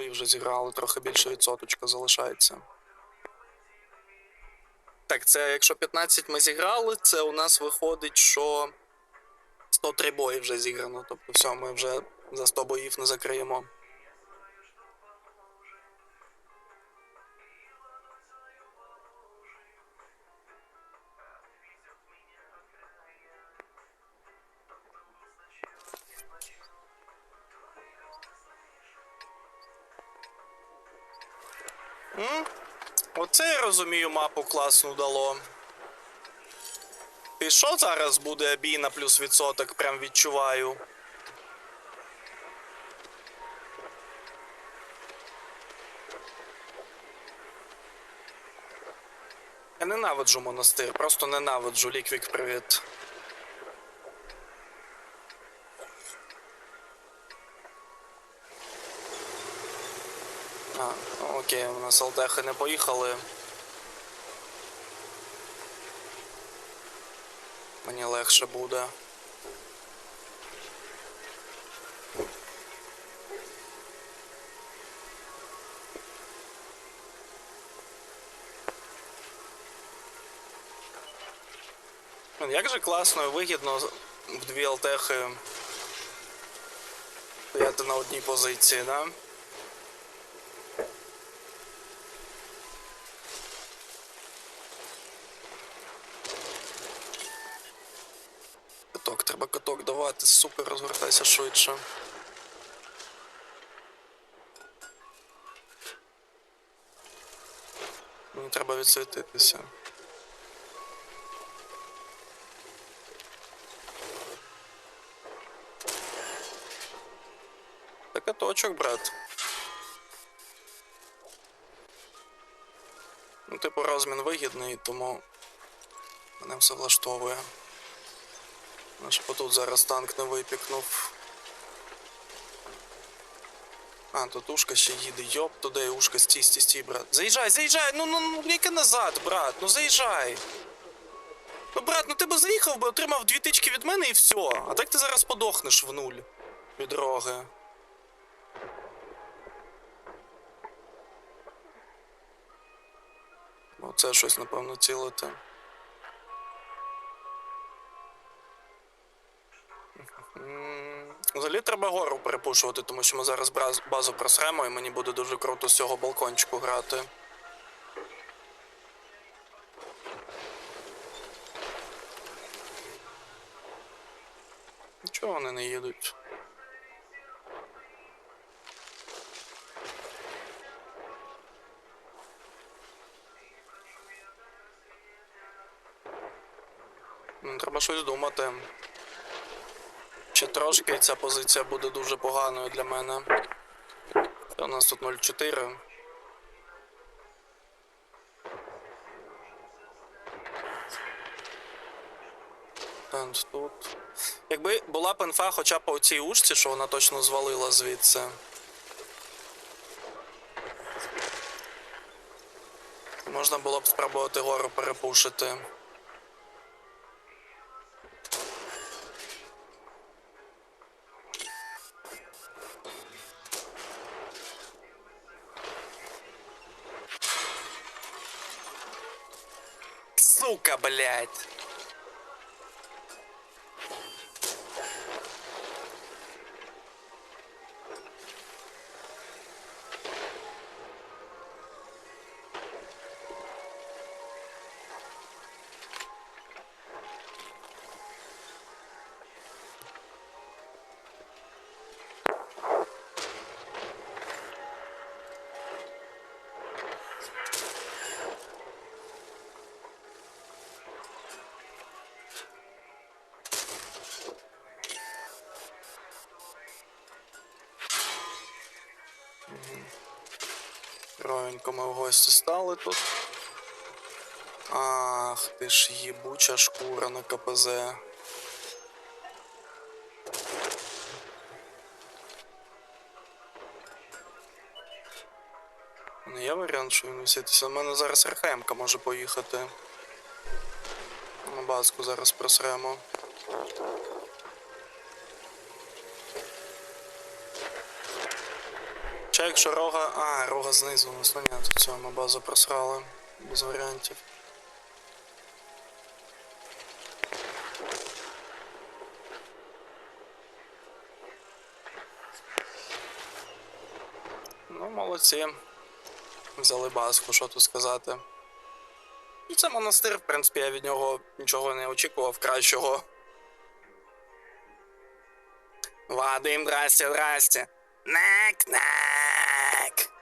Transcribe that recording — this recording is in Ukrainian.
бої вже зіграли, трохи більше відсоточка залишається. Так, це якщо 15 ми зіграли, це у нас виходить, що 103 бої вже зіграно. Тобто все, ми вже за 100 боїв не закриємо. М? Оце я розумію, мапу класну дало. Що зараз буде бій на плюс відсоток, прям відчуваю. Я ненавиджу монастир, просто ненавиджу Ліквік, привіт. А, ну, окей, у нас алтехи не поїхали. Мені легше буде. Як же класно і вигідно в дві алтехи стояти на одній позиції, да? Супер, розгортайся швидше. Мені треба відсвітитися. Та каточок, брат. Ну, типу, розмін вигідний, тому мене все влаштовує. Наш тут зараз танк не випікнув. А, тут ушка ще їде, йоп, туди ушка, стій, стій, стій, брат. Заїжджай, заїжджай, ну ну ну яке назад, брат, ну заїжджай. Ну, брат, ну ти би заїхав би, отримав дві тички від мене і все. А так ти зараз подохнеш в нуль від дороги. Оце щось, напевно, цілити. Взагалі треба гору перепушувати, тому що ми зараз базу просремо, і мені буде дуже круто з цього балкончику грати. Чого вони не їдуть? Ну, треба щось думати. Ще трошки і ця позиція буде дуже поганою для мене. У нас тут 0,4. Тент тут. Якби була б інфа хоча б по цій ушці, що вона точно звалила звідси. Можна було б спробувати гору перепушити. Сука, блядь. Ровенько ми в гості стали тут. Ах, ти ж їбуча шкура на КПЗ. Не є варіант, що він висітися. У мене зараз РХМ-ка може поїхати. На баску зараз просремо. Хоча якщо рога. А, рога знизу, ну понятно, все, ми базу просрали. Без варіантів. Ну, молодці. Взяли баску, що тут сказати. Ну, це монастир, в принципі, я від нього нічого не очікував кращого. Вадим, здрасте, здрасте. Knock, knock.